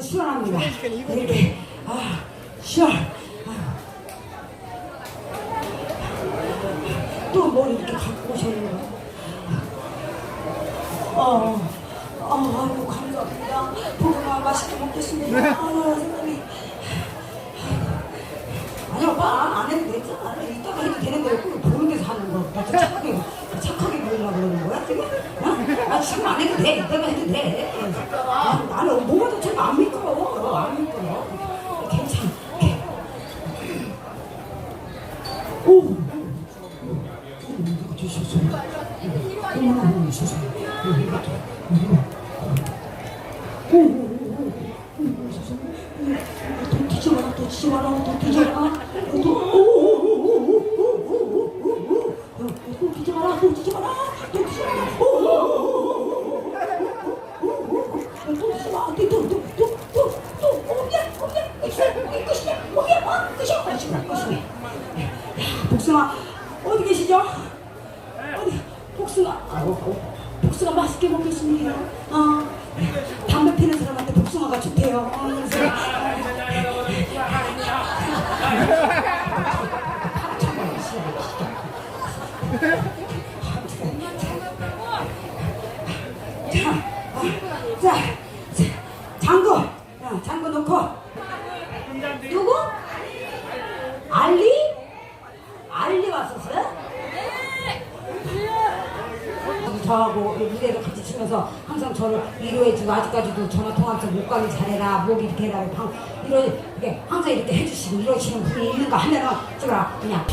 아, 저는 시원합니다. 이렇게, 아, 시원. 아. 또뭘 이렇게 갖고 오셨는 거야? 어, 어, 아이고, 감사합니다. 고구마 맛있게 먹겠습니다. 아, 선생님. 아니 오빠 안 해도 되잖아 이따가 해도 되는데 꼭 보는 데서 하는 거 착하게 착하게 보이려고 그러는 거야 지금? 어? 아 지금 안 해도 돼 이따가 해도 돼 아, 나는 뭐가 더안 미끄러워 또 뒤져봐라 또 뒤져봐라 또 뒤져봐라 자, 어, 자, 자, 장구, 어, 장구 놓고 누구? 알리? 알리 왔었어요? 저하고 무대에서 같이 치면서 항상 저를 위로해주고 아직까지도 전화 통화해서 목관리 잘해라 목 이렇게 해라 방 이런 이렇게 항상 이렇게 해주시고 이러시는 분이 있는가 하면은 제가 그냥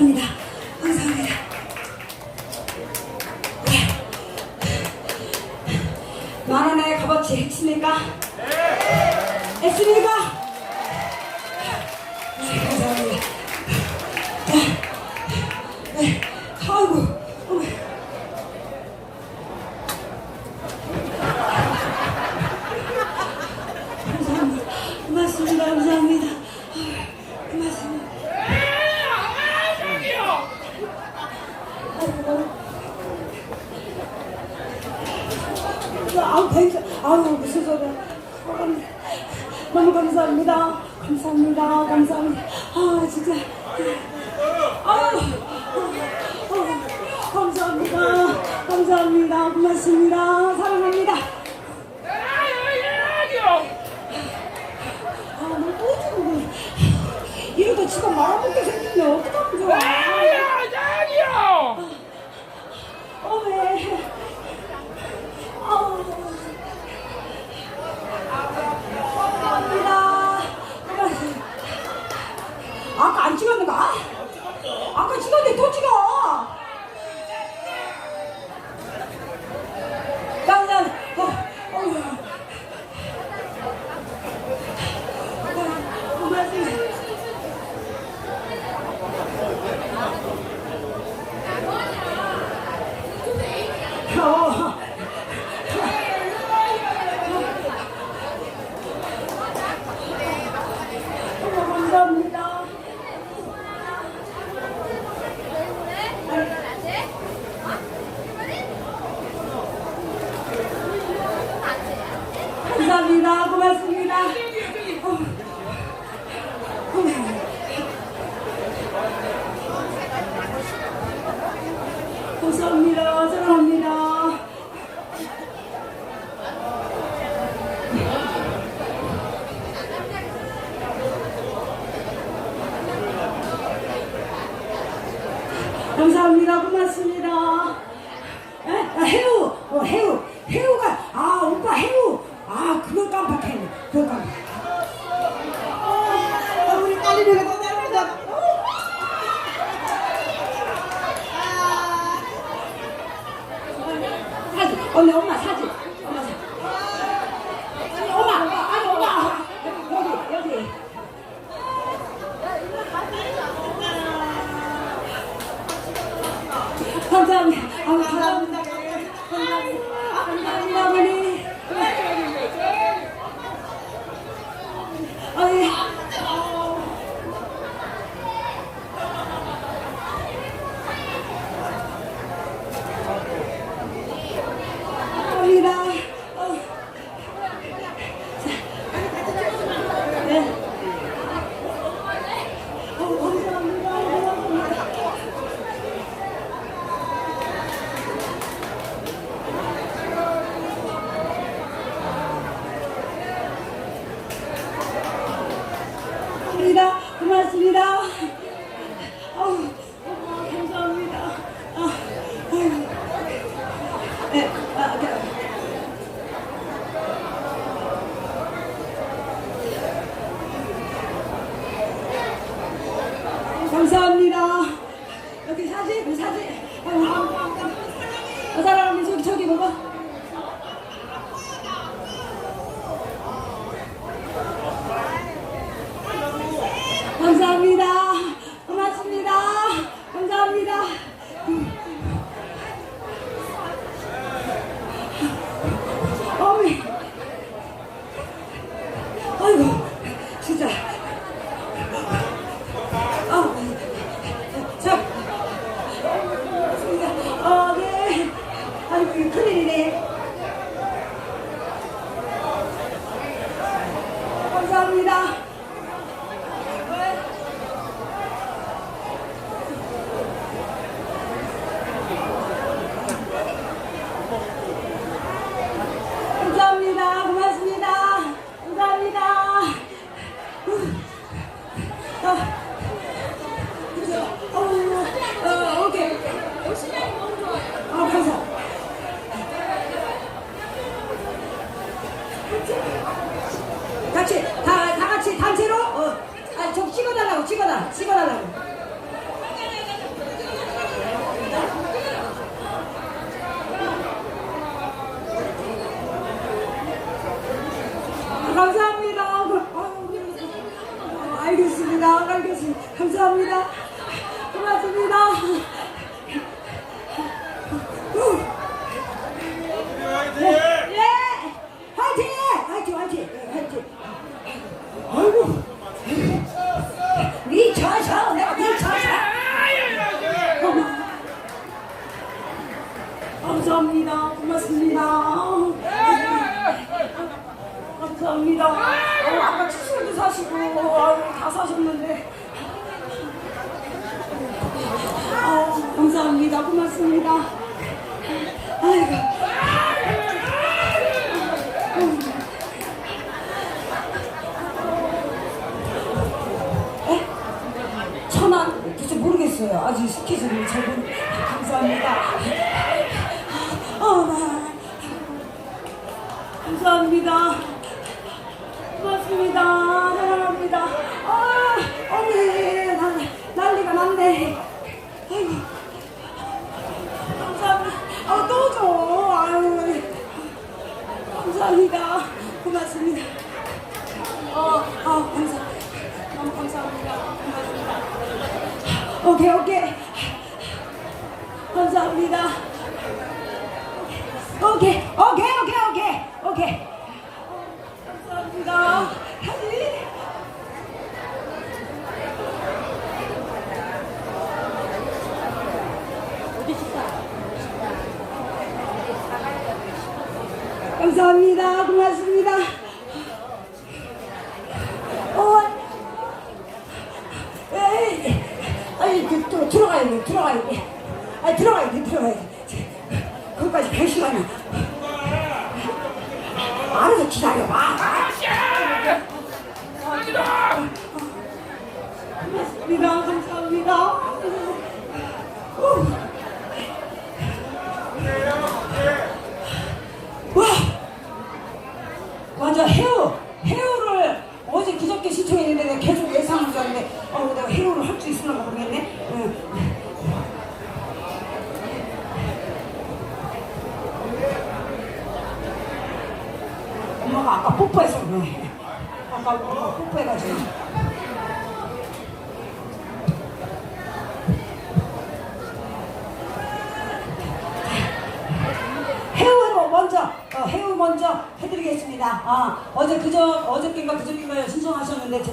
사랑합니다. 아우 벤츠 아우 무슨 소리야. 너무 감사합니다. 감사합니다. 감사합니다. 아 진짜. 아우 어, 감사합니다. 감사합니다. 고맙습니다. 사랑합니다. 아 너무 꼬집고 이러다 지가 말아먹게 생긴데 어떡하면 좋아. 어메 같이 다, 같이 단체로 좀 찍어달라고 찍어달라고 감사합니다. 고맙습니다. 고맙습니다. 사랑합니다. 아, 어머, 난, 난리가 났네. 감사합니다. 아, 또 줘. 아유. 감사합니다. 고맙습니다. 어, 아, 감사. 너무 감사합니다. 고맙습니다. 오케이, 오케이. 감사합니다. 감사합니다. 고맙습니다.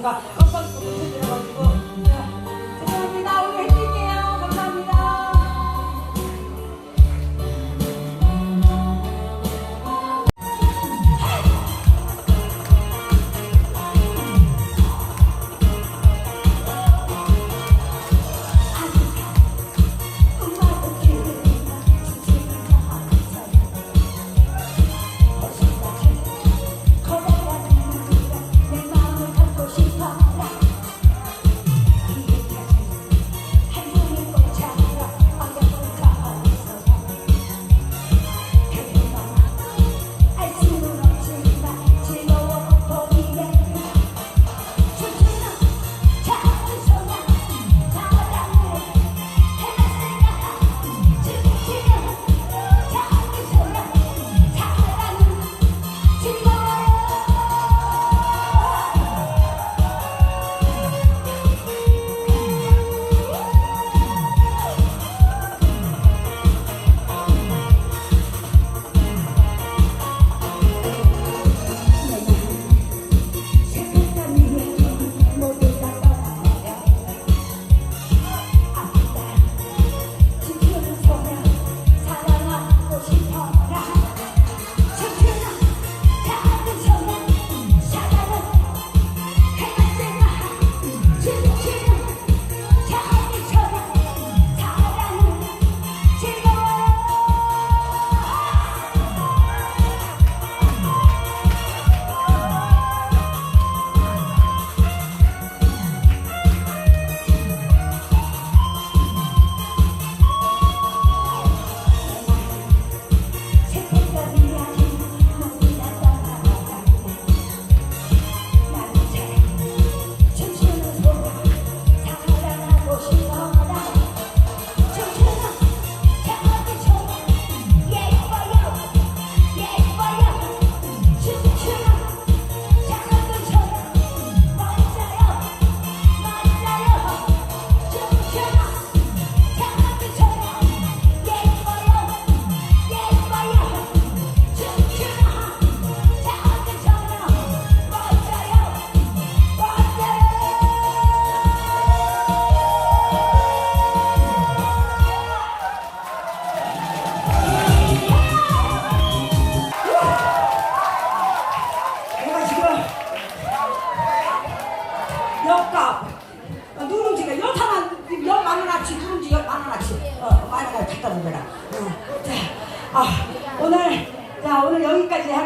막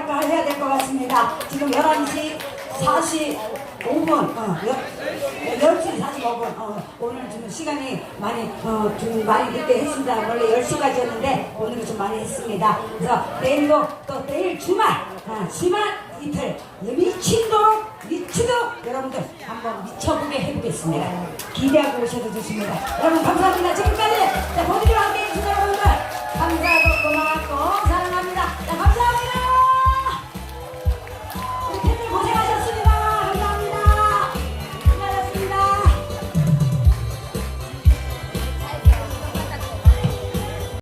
할까 해야 될 것 같습니다. 지금 11시 45분 어, 여, 10시 45분 어, 오늘 좀 시간이 많이 어, 좀 많이 늦게 했습니다. 원래 10시까지였는데 오늘은 좀 많이 했습니다. 그래서 내일도 또 내일 주말 아, 주말 이틀 미친도록 미치도록 여러분들 한번 미쳐보게 해보겠습니다. 기대하고 오셔도 좋습니다. 여러분 감사합니다. 지금까지 자, 본인과 함께 해주신 여러분들 감사하고 고마웠고